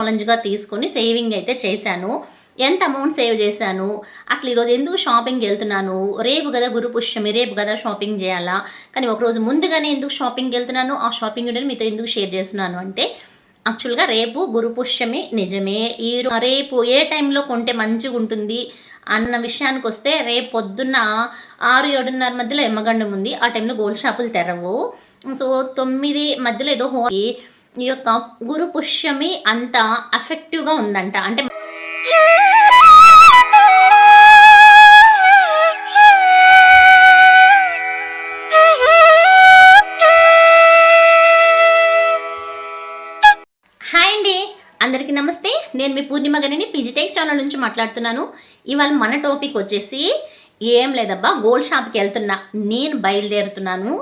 ఛాలెంజ్గా తీసుకొని సేవింగ్ అయితే చేశాను. ఎంత అమౌంట్ సేవ్ చేశాను? అసలు ఈరోజు ఎందుకు షాపింగ్కి వెళ్తున్నాను రేపు కదా గురు పుష్యమి రేపు కదా షాపింగ్ చేయాలా? కానీ ఒకరోజు ముందుగానే ఎందుకు షాపింగ్కి వెళ్తున్నాను ఆ షాపింగ్ మీతో ఎందుకు షేర్ చేస్తున్నాను అంటే యాక్చువల్గా రేపు గురు పుష్యమి నిజమే. ఈ రేపు ఏ టైంలో కొంటే మంచిగా ఉంటుంది అన్న విషయానికి వస్తే రేపు పొద్దున్న ఆరు ఏడున్నర మధ్యలో ఎమ్మగండం ఉంది. ఆ టైంలో గోల్డ్ షాపులు తెరవు. సో తొమ్మిది మధ్యలో ఏదో హో ఈ యొక్క గురు పుష్యమి అంత అఫెక్టివ్గా ఉందంట. అంటే హాయ్ అండి. అందరికీ నమస్తే. నేను మీ పూర్ణిమ గనిని పీజీటెక్స్ ఛానల్ నుంచి మాట్లాడుతున్నాను. ఇవాళ మన టాపిక్ వచ్చేసి ఏం లేదబ్బా గోల్డ్ షాప్కి వెళ్తున్నా నేను బయలుదేరుతున్నాను.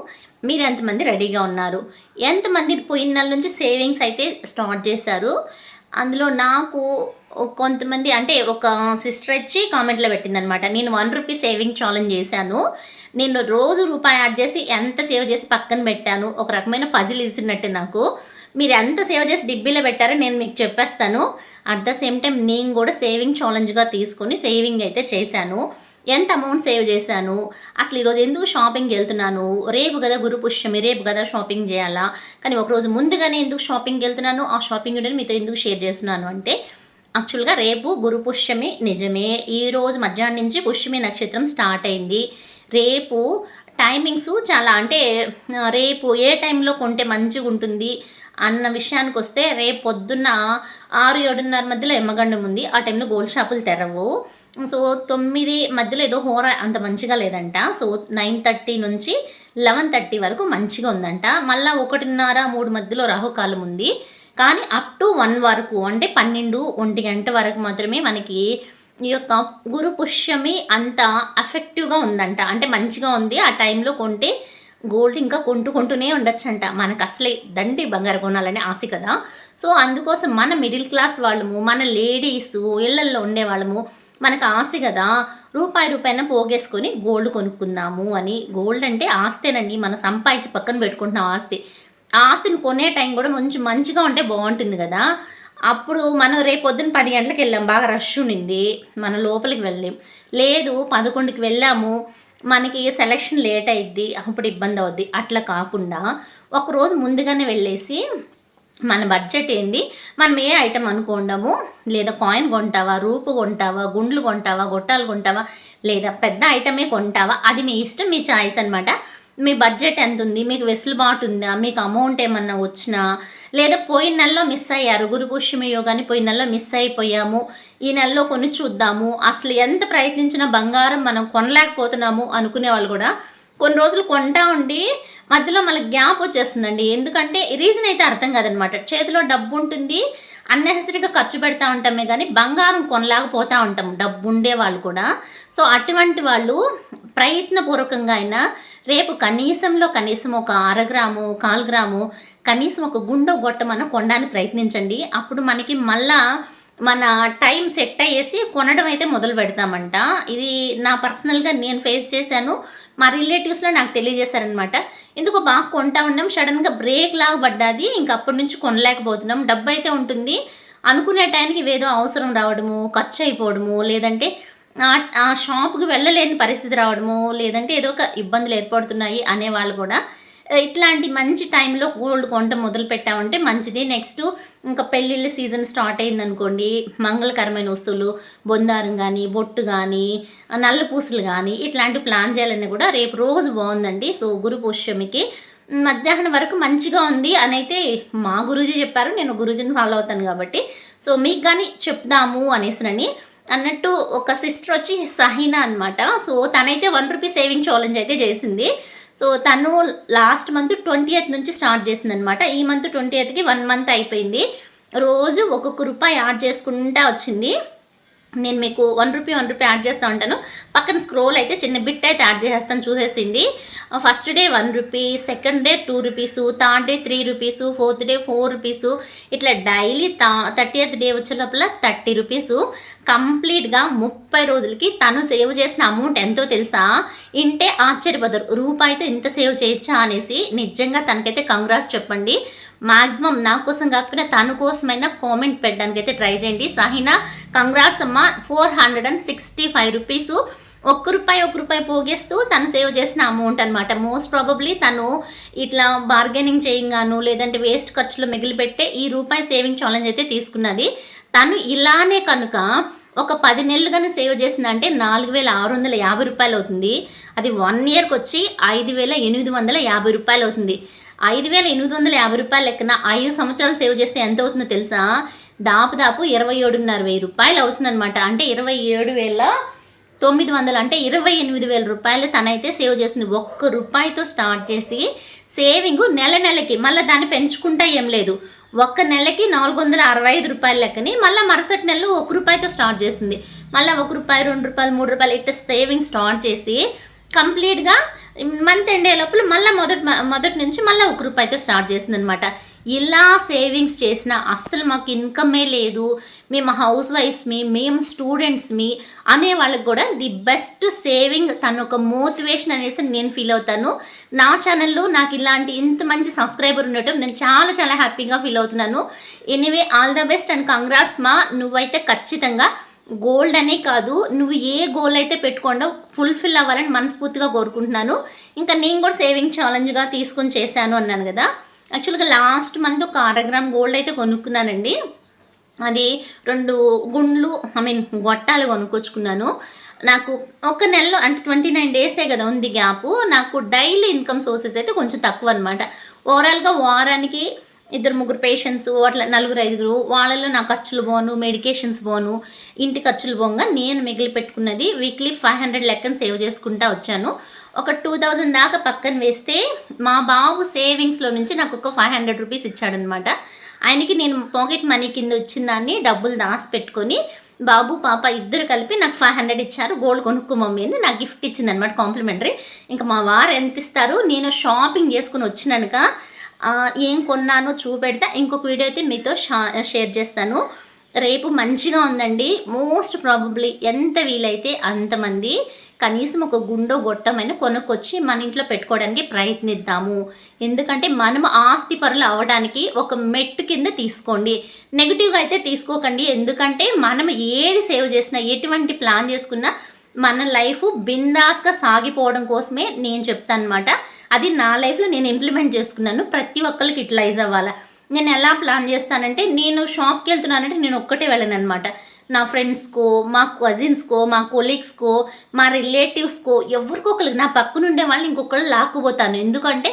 మీరు ఎంతమంది రెడీగా ఉన్నారు? ఎంతమంది పోయిన నెల నుంచి సేవింగ్స్ అయితే స్టార్ట్ చేశారు? అందులో నాకు కొంతమంది అంటే ఒక సిస్టర్ వచ్చి కామెంట్లో పెట్టిందనమాట నేను వన్ రూపీ సేవింగ్ ఛాలెంజ్ చేశాను. నేను రోజు రూపాయి యాడ్ చేసి ఎంత సేవ్ చేసి పక్కన పెట్టాను. ఒక రకమైన ఫజిల్ ఇస్తున్నట్టు నాకు. మీరు ఎంత సేవ్ చేసి డిబ్బీలో పెట్టారో నేను మీకు చెప్పేస్తాను. అట్ ద సేమ్ టైం నేను కూడా సేవింగ్ ఛాలెంజ్గా తీసుకొని సేవింగ్ అయితే చేశాను. ఎంత అమౌంట్ సేవ్ చేశాను? అసలు ఈరోజు ఎందుకు షాపింగ్కి వెళ్తున్నాను? రేపు కదా గురు పుష్యమి రేపు కదా షాపింగ్ చేయాలా? కానీ ఒకరోజు ముందుగానే ఎందుకు షాపింగ్కి వెళ్తున్నాను? ఆ షాపింగ్ వీడియోని మీతో ఎందుకు షేర్ చేస్తున్నాను అంటే యాక్చువల్గా రేపు గురు పుష్యమి నిజమే. ఈరోజు మధ్యాహ్నం నుంచి పుష్యమి నక్షత్రం స్టార్ట్ అయింది. రేపు టైమింగ్స్ చాలా అంటే రేపు ఏ టైంలో కొంటే మంచిగా ఉంటుంది అన్న విషయానికి వస్తే రేపు పొద్దున్న ఆరు ఏడున్నర మధ్యలో ఎమ్మగండం ఉంది. ఆ టైంలో గోల్డ్ షాపులు తెరవు. సో తొమ్మిది మధ్యలో ఏదో హోర అంత మంచిగా లేదంట. సో నైన్ థర్టీ నుంచి లెవెన్ థర్టీ వరకు మంచిగా ఉందంట. మళ్ళీ ఒకటిన్నర మూడు మధ్యలో రాహుకాలం ఉంది. కానీ అప్ టు వన్ వరకు అంటే పన్నెండు ఒంటి గంట వరకు మాత్రమే మనకి ఈ యొక్క గురు పుష్యమి అంత అఫెక్టివ్గా ఉందంట. అంటే మంచిగా ఉంది. ఆ టైంలో కొంటే గోల్డ్ ఇంకా కొంటూ కొంటూనే ఉండొచ్చంట. మనకు అసలే దండి బంగారు కొనాలని ఆశ కదా. సో అందుకోసం మన మిడిల్ క్లాస్ వాళ్ళము మన లేడీస్ ఇళ్ళల్లో ఉండే వాళ్ళము మనకు ఆశ కదా రూపాయి రూపాయిన పోగేసుకొని గోల్డ్ కొనుక్కుందాము అని. గోల్డ్ అంటే ఆస్తేనండి మనం సంపాదించి పక్కన పెట్టుకుంటున్నాం ఆస్తి. ఆ ఆస్తిని కొనే టైం కూడా మంచి మంచిగా ఉంటే బాగుంటుంది కదా. అప్పుడు మనం రేపు పొద్దున్న పది గంటలకు వెళ్ళాం బాగా రష్ ఉండింది మనం లోపలికి వెళ్ళాం. లేదు పదకొండుకి వెళ్ళాము మనకి సెలక్షన్ లేట్ అయింది అప్పుడు ఇబ్బంది అవుద్ది. అట్లా కాకుండా ఒకరోజు ముందుగానే వెళ్ళేసి మన బడ్జెట్ ఏంది? మనం ఏ ఐటెం అనుకోండము? లేదా కాయిన్ కొంటావా? రూపు కొంటావా? గుండ్లు కొంటావా? గొట్టాలు కొంటావా? లేదా పెద్ద ఐటమే కొంటావా? అది మీ ఇష్టం మీ చాయిస్ అనమాట మీ బడ్జెట్ ఎంత ఉంది మీకు వెసులుబాటు ఉందా? మీకు అమౌంట్ ఏమన్నా వచ్చినా? లేదా పోయిన నెలలో మిస్ అయ్యారు? గురు పుష్యమి యోగాని పోయిన నెలలో మిస్ అయిపోయాము. ఈ నెలలో కొని చూద్దాము. అసలు ఎంత ప్రయత్నించినా బంగారం మనం కొనలేకపోతున్నాము అనుకునే వాళ్ళు కూడా కొన్ని రోజులు కొంటా ఉండి మధ్యలో మనకి గ్యాప్ వచ్చేస్తుందండి. ఎందుకంటే రీజన్ అయితే అర్థం కాదనమాట. చేతిలో డబ్బు ఉంటుంది అన్నెసరీగా ఖర్చు పెడతా ఉంటామే కానీ బంగారం కొనలేకపోతూ ఉంటాం డబ్బు ఉండే వాళ్ళు కూడా. సో అటువంటి వాళ్ళు ప్రయత్నపూర్వకంగా అయినా రేపు కనీసంలో కనీసం ఒక అరగ్రాము కాల్ గ్రాము కనీసం ఒక గుండె గొట్టమన్న కొనడానికి ప్రయత్నించండి. అప్పుడు మనకి మళ్ళా మన టైం సెట్ అయ్యేసి కొనడం అయితే మొదలు పెడతామంట. ఇది నా పర్సనల్గా నేను ఫేస్ చేశాను. మా రిలేటివ్స్లో నాకు తెలియజేశారనమాట ఎందుకో బాగా కొంటా ఉన్నాం సడన్గా బ్రేక్ లాగా పడ్డాది ఇంక అప్పటి నుంచి కొనలేకపోతున్నాం. డబ్బు అయితే ఉంటుంది. అనుకునే టైంకి ఏదో అవసరం రావడము ఖర్చు అయిపోవడము లేదంటే ఆ- ఆ షాప్కి వెళ్ళలేని పరిస్థితి రావడము లేదంటే ఏదో ఒక ఇబ్బందులు ఏర్పడుతున్నాయి అనేవాళ్ళు కూడా ఇట్లాంటి మంచి టైంలో గోల్డ్ కొంట మొదలు పెట్టామంటే మంచిది. నెక్స్ట్ ఇంకా పెళ్ళిళ్ళ సీజన్ స్టార్ట్ అయిందనుకోండి మంగళకరమైన వస్తువులు బొందారం కానీ బొట్టు కానీ నల్ల పూసలు కానీ ఇట్లాంటి ప్లాన్ చేయాలని కూడా రేపు రోజు బాగుందండి. సో గురు పుష్యమికి మధ్యాహ్నం వరకు మంచిగా ఉంది అని అయితే మా గురూజీ చెప్పారు. నేను గురూజీని ఫాలో అవుతాను కాబట్టి. సో మీకు కానీ చెప్దాము అనేసినని అన్నట్టు ఒక సిస్టర్ వచ్చి సహీనా అనమాట సో తనైతే వన్ రూపీ సేవింగ్ ఛాలెంజ్ అయితే చేసింది. సో తను లాస్ట్ మంత్ ట్వంటీ ఎయిత్ నుంచి స్టార్ట్ చేసింది అనమాట ఈ మంత్ ట్వంటీ ఎయిత్కి వన్ మంత్ అయిపోయింది. రోజు ఒక్కొక్క రూపాయి యాడ్ చేసుకుంటా వచ్చింది. నేను మీకు one rupee one rupee add చేస్తూ ఉంటాను. పక్కన స్క్రోల్ అయితే చిన్న బిట్ అయితే యాడ్ చేసేస్తాను చూసేసింది. First day one rupee second day two rupees third day three rupees fourth day four rupees ఇట్లా డైలీ తా థర్టీయత్ డే వచ్చే లోపల థర్టీ రూపీసు కంప్లీట్గా ముప్పై రోజులకి తను సేవ్ చేసిన అమౌంట్ ఎంతో తెలుసా? ఇంటే ఆశ్చర్యపోతారు. రూపాయితో ఇంత సేవ్ చేయొచ్చా అనేసి నిజంగా తనకైతే కంగ్రాస్ చెప్పండి. మాక్సిమం నా కోసం కాకపోయినా తన కోసమైనా కామెంట్ పెట్టడానికి అయితే ట్రై చేయండి. సహీనా కంగ్రాట్స్ అమ్మ. Four hundred and sixty five rupees. ఒక్క రూపాయి ఒక్క రూపాయి పోగేస్తూ తను సేవ్ చేసిన అమౌంట్ అనమాట మోస్ట్ ప్రాబబ్లీ తను ఇట్లా బార్గెనింగ్ చేయంగాను లేదంటే వేస్ట్ ఖర్చులు మిగిలిపెట్టే ఈ రూపాయి సేవింగ్ ఛాలెంజ్ అయితే తీసుకున్నది. తను ఇలానే కనుక ఒక పది నెలలు కానీ సేవ్ చేసిందంటే నాలుగు వేల ఆరు వందల యాభై రూపాయలు అవుతుంది. అది వన్ ఇయర్కి వచ్చి ఐదు వేల ఎనిమిది వందల యాభై రూపాయలు అవుతుంది. ఐదు వేల ఎనిమిది వందల యాభై రూపాయలు లెక్కన ఐదు సంవత్సరాలు సేవ్ చేస్తే ఎంత అవుతుందో తెలుసా? దాపుదాపు ఇరవై ఏడున్నర వెయ్యి రూపాయలు అవుతుందన్నమాట. అంటే ఇరవై ఏడు వేల తొమ్మిది వందలు అంటే ఇరవై ఎనిమిది వేల రూపాయలు తనైతే సేవ్ చేస్తుంది ఒక్క రూపాయితో స్టార్ట్ చేసి సేవింగ్ నెల నెలకి మళ్ళీ దాన్ని పెంచుకుంటా ఏం లేదు. ఒక్క నెలకి నాలుగు వందల అరవై ఐదు రూపాయల లెక్కని మళ్ళీ మరుసటి నెలలో ఒక రూపాయితో స్టార్ట్ చేసింది. మళ్ళీ ఒక రూపాయి రెండు రూపాయలు మూడు రూపాయలు ఇట్ట సేవింగ్ స్టార్ట్ చేసి కంప్లీట్గా మంత్ ఎండ్ అయ్యే లోపల మళ్ళీ మొదటి మొదటి నుంచి మళ్ళీ ఒక రూపాయితో స్టార్ట్ చేసింది అనమాట ఇలా సేవింగ్స్ చేసిన అస్సలు మాకు ఇన్కమే లేదు. మేము హౌస్ వైఫ్స్మి మేము స్టూడెంట్స్మి అనే వాళ్ళకి కూడా ది బెస్ట్ సేవింగ్ తను ఒక మోటివేషన్ అనేసి నేను ఫీల్ అవుతాను. నా ఛానల్లో నాకు ఇలాంటి ఇంత మంచి సబ్స్క్రైబర్ ఉండటం నేను చాలా చాలా హ్యాపీగా ఫీల్ అవుతున్నాను. Anyway all the best and congrats మా. నువ్వైతే ఖచ్చితంగా గోల్డ్ అనే కాదు నువ్వు ఏ గోల్ అయితే పెట్టుకోండో ఫుల్ఫిల్ అవ్వాలని మనస్ఫూర్తిగా కోరుకుంటున్నాను. ఇంకా నేను కూడా సేవింగ్ ఛాలెంజ్గా తీసుకొని చేశాను అన్నాను కదా. యాక్చువల్గా లాస్ట్ మంత్ ఒక అరగ్రామ్ గోల్డ్ అయితే కొనుక్కున్నానండి. అది రెండు గుండ్లు ఐ మీన్ గొట్టాలు కొనుక్కొచ్చుకున్నాను. నాకు ఒక నెలలో అంటే ట్వంటీ నైన్ డేసే కదా ఉంది గ్యాప్ నాకు డైలీ ఇన్కమ్ సోర్సెస్ అయితే కొంచెం తక్కువ అనమాట ఓవరాల్గా వారానికి ఇద్దరు ముగ్గురు పేషెంట్స్ అట్లా నలుగురు ఐదుగురు వాళ్ళలో నా ఖర్చులు పోను మెడికేషన్స్ పోను ఇంటి ఖర్చులు పోగా నేను మిగిలి పెట్టుకున్నది వీక్లీ ఫైవ్ హండ్రెడ్ లెక్కన సేవ్ చేసుకుంటా వచ్చాను. ఒక టూ థౌజండ్ దాకా పక్కన వేస్తే మా బాబు సేవింగ్స్లో నుంచి నాకు ఒక ఫైవ్ హండ్రెడ్ రూపీస్ ఇచ్చాడనమాట ఆయనకి నేను పాకెట్ మనీ కింద వచ్చిన దాన్ని డబ్బులు దాసి పెట్టుకొని బాబు పాప ఇద్దరు కలిపి నాకు ఫైవ్ హండ్రెడ్ ఇచ్చారు. గోల్డ్ కొనుక్కో మమ్మీ అని నాకు గిఫ్ట్ ఇచ్చింది అనమాట కాంప్లిమెంటరీ ఇంకా మా వారు ఎంత ఇస్తారు? నేను షాపింగ్ చేసుకుని వచ్చినాక ఏం కొన్నానో చూపెడితే. ఇంకొక వీడియో అయితే మీతో షా- షేర్ చేస్తాను. రేపు మంచిగా ఉందండి. మోస్ట్ ప్రాబబ్లీ ఎంత వీలైతే అంతమంది కనీసం ఒక గుండో గొట్టమైన కొనుక్కొచ్చి మన ఇంట్లో పెట్టుకోవడానికి ప్రయత్నిద్దాము. ఎందుకంటే మనం ఆస్తి పరులు అవ్వడానికి ఒక మెట్టు కింద తీసుకోండి. నెగిటివ్గా అయితే తీసుకోకండి. ఎందుకంటే మనం ఏది సేవ్ చేసినా ఎటువంటి ప్లాన్ చేసుకున్నా మన లైఫ్ బిందాస్గా సాగిపోవడం కోసమే నేను చెప్తాను అనమాట అది నా లైఫ్లో నేను ఇంప్లిమెంట్ చేసుకున్నాను. ప్రతి ఒక్కరికి ఇట్లైజ్ అవ్వాలా. నేను ఎలా ప్లాన్ చేస్తానంటే నేను షాప్కి వెళ్తున్నానంటే నేను ఒక్కటే వెళ్ళను అనమాట నా ఫ్రెండ్స్కో మా కజిన్స్కో మా కొలీగ్స్కో మా రిలేటివ్స్కో ఎవరికో ఒకరికి నా పక్కన ఉండే వాళ్ళని ఇంకొకళ్ళు లాక్కుపోతాను ఎందుకంటే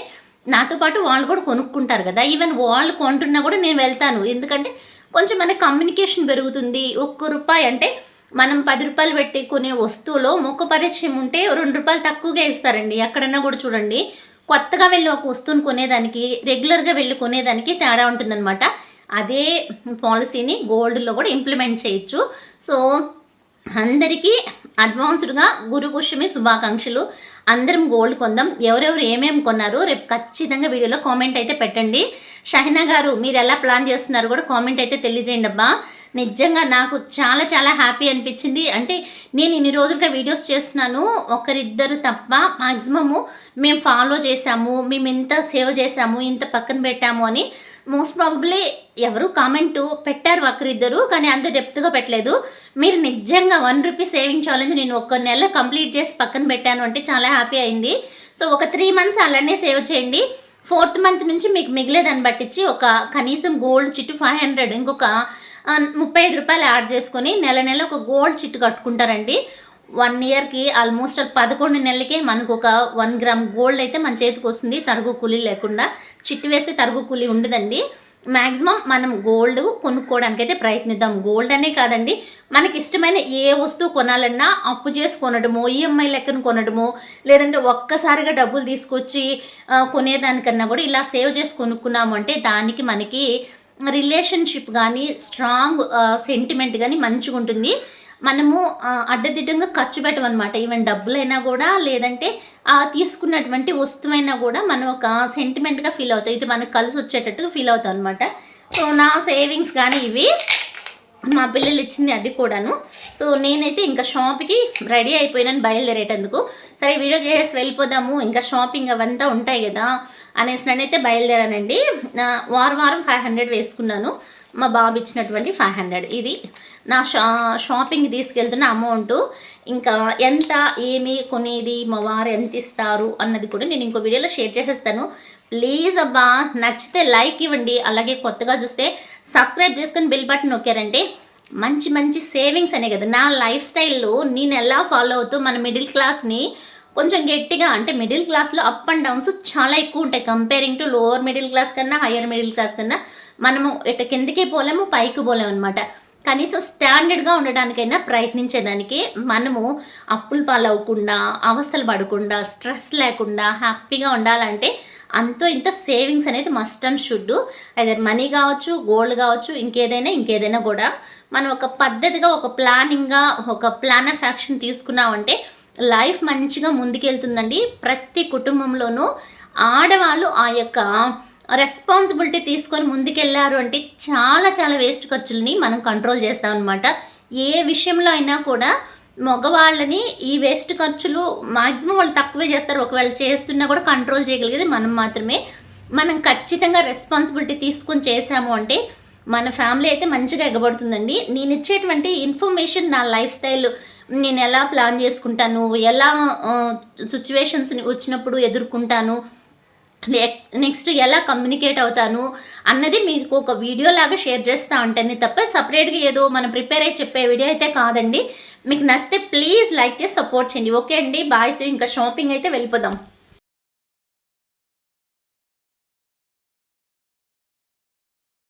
నాతో పాటు వాళ్ళు కూడా కొనుక్కుంటారు కదా. ఈవెన్ వాళ్ళు కొంటున్నా కూడా నేను వెళ్తాను. ఎందుకంటే కొంచెం మన కమ్యూనికేషన్ పెరుగుతుంది. ఒక్క రూపాయి అంటే మనం పది రూపాయలు పెట్టి కొనే వస్తువులో మొక్క పరిచయం ఉంటే రెండు రూపాయలు తక్కువగా ఇస్తారండి. ఎక్కడన్నా కూడా చూడండి. కొత్తగా వెళ్ళి ఒక వస్తువుని కొనేదానికి రెగ్యులర్గా వెళ్ళి కొనేదానికి తేడా ఉంటుందన్నమాట. అదే పాలసీని గోల్డ్లో కూడా ఇంప్లిమెంట్ చేయొచ్చు. సో అందరికీ అడ్వాన్స్డ్గా గురుపుష్యమి శుభాకాంక్షలు. అందరం గోల్డ్ కొందాం. ఎవరెవరు ఏమేమి కొన్నారు రేపు ఖచ్చితంగా వీడియోలో కామెంట్ అయితే పెట్టండి. షహినా గారు మీరు ఎలా ప్లాన్ చేస్తున్నారు కూడా కామెంట్ అయితే తెలియజేయండి అబ్బా నిజంగా నాకు చాలా చాలా హ్యాపీ అనిపించింది. అంటే నేను ఇన్ని రోజులుగా వీడియోస్ చేస్తున్నాను. ఒకరిద్దరు తప్ప మ్యాక్సిమము మేము ఫాలో చేసాము మేము ఇంత సేవ్ చేసాము ఇంత పక్కన పెట్టాము అని మోస్ట్ ప్రాబబ్లీ ఎవరు కామెంట్ పెట్టారు ఒకరిద్దరు కానీ అంత డెప్త్గా పెట్టలేదు. మీరు నిజంగా వన్ రూపీ సేవింగ్ ఛాలెంజ్ నేను ఒక నెల కంప్లీట్ చేసి పక్కన పెట్టాను అంటే చాలా హ్యాపీ అయింది. సో ఒక త్రీ మంత్స్ అలానే సేవ్ చేయండి. ఫోర్త్ మంత్ నుంచి మీకు మిగిలేదాన్ని బట్టించి ఒక కనీసం గోల్డ్ చిట్టు ఫైవ్ హండ్రెడ్ ఇంకొక ముప్పై ఐదు రూపాయలు యాడ్ చేసుకొని నెల నెల ఒక గోల్డ్ చిట్టు కట్టుకుంటారండి. వన్ ఇయర్కి ఆల్మోస్ట్ పదకొండు నెలలకే మనకు ఒక వన్ గ్రామ్ గోల్డ్ అయితే మన చేతికి వస్తుంది. తరుగు కూలీ లేకుండా చిట్టు వేస్తే తరుగు కూలీ ఉండదండి. మ్యాక్సిమం మనం గోల్డ్ కొనుక్కోవడానికి అయితే ప్రయత్నిద్దాం. గోల్డ్ అనే కాదండి మనకి ఇష్టమైన ఏ వస్తువు కొనాలన్నా అప్పు చేసి కొనడమో ఈఎంఐ లెక్కన కొనడమో లేదంటే ఒక్కసారిగా డబ్బులు తీసుకొచ్చి కొనేదానికన్నా కూడా ఇలా సేవ్ చేసి కొనుక్కున్నాము అంటే దానికి మనకి రిలేషన్షిప్ కానీ స్ట్రాంగ్ సెంటిమెంట్ కానీ మంచిగా ఉంటుంది. మనము అడ్డదిడ్డంగా ఖర్చు పెట్టమన్నమాట. ఈవెన్ డబ్బులైనా కూడా లేదంటే ఆ తీసుకున్నటువంటి వస్తువైనా కూడా మనం ఒక సెంటిమెంట్గా ఫీల్ అవుతాం. ఇది మనకు కలిసి వచ్చేటట్టుగా ఫీల్ అవుతాం అనమాట సో నా సేవింగ్స్ కానీ ఇవి. మా పిల్లలు ఇచ్చింది అది కూడాను. సో నేనైతే ఇంకా షాప్కి రెడీ అయిపోయినాను బయలుదేరేటందుకు. సరే వీడియో చేసేసి వెళ్ళిపోదాము. ఇంకా షాపింగ్ అవంతా ఉంటాయి కదా అనేసి నేనైతే బయలుదేరానండి. వారం వారం ఫైవ్ హండ్రెడ్ వేసుకున్నాను. మా బాబు ఇచ్చినటువంటి ఫైవ్ హండ్రెడ్. ఇది నా షా షాపింగ్ తీసుకెళ్తున్న అమౌంట్. ఇంకా ఎంత ఏమి కొనేది మా వారు ఎంత ఇస్తారు అన్నది కూడా నేను ఇంకో వీడియోలో షేర్ చేసేస్తాను. ప్లీజ్ అబ్బా నచ్చితే లైక్ ఇవ్వండి. అలాగే కొత్తగా చూస్తే సబ్స్క్రైబ్ చేసుకుని బిల్ బటన్ నొక్కారంటే మంచి మంచి సేవింగ్స్ అనే కదా. నా లైఫ్ స్టైల్లో నేను ఎలా ఫాలో అవుతూ మన మిడిల్ క్లాస్ని కొంచెం గట్టిగా అంటే మిడిల్ క్లాస్లో అప్ అండ్ డౌన్స్ చాలా ఎక్కువ ఉంటాయి. Comparing to lower middle class కన్నా హయ్యర్ మిడిల్ క్లాస్ కన్నా మనము ఇటు కిందకి పోలేము పైకి పోలేము అనమాట కనీసం స్టాండర్డ్గా ఉండడానికైనా ప్రయత్నించేదానికి మనము అప్పులు పాలవకుండా అవస్థలు పడకుండా స్ట్రెస్ లేకుండా హ్యాపీగా ఉండాలంటే అంతో ఇంత సేవింగ్స్ అనేది మస్ట్ అండ్ షుడ్. అదే మనీ కావచ్చు గోల్డ్ కావచ్చు ఇంకేదైనా ఇంకేదైనా కూడా మనం ఒక పద్ధతిగా ఒక ప్లానింగ్గా ఒక ప్లాన్ ఆఫ్ యాక్షన్ తీసుకున్నామంటే లైఫ్ మంచిగా ముందుకెళ్తుందండి. ప్రతి కుటుంబంలోనూ ఆడవాళ్ళు ఆ యొక్క రెస్పాన్సిబిలిటీ తీసుకొని ముందుకెళ్ళారు అంటే చాలా చాలా వేస్ట్ ఖర్చులని మనం కంట్రోల్ చేస్తాం అనమాట ఏ విషయంలో అయినా కూడా మగవాళ్ళని ఈ వేస్ట్ ఖర్చులు మాక్సిమం వాళ్ళు తక్కువే చేస్తారు. ఒకవేళ చేస్తున్నా కూడా కంట్రోల్ చేయగలిగేది మనం మాత్రమే. మనం ఖచ్చితంగా రెస్పాన్సిబిలిటీ తీసుకొని చేసాము అంటే మన ఫ్యామిలీ అయితే మంచిగా ఎగబడుతుందండి. నేను ఇచ్చేటువంటి ఇన్ఫర్మేషన్ నా లైఫ్ స్టైల్ నేను ఎలా ప్లాన్ చేసుకుంటాను ఎలా సిచ్యువేషన్స్ వచ్చినప్పుడు ఎదుర్కొంటాను నెక్స్ట్ ఎలా కమ్యూనికేట్ అవుతాను అన్నది మీకు ఒక వీడియో లాగా షేర్ చేస్తూ ఉంటాను. తప్ప సపరేట్గా ఏదో మనం ప్రిపేర్ అయ్యి చెప్పే వీడియో అయితే కాదండి. మీకు నచ్చితే ప్లీజ్ లైక్ చేసి సపోర్ట్ చేయండి. ఓకే అండి బాయ్ సో ఇంకా షాపింగ్ అయితే వెళ్ళిపోదాం.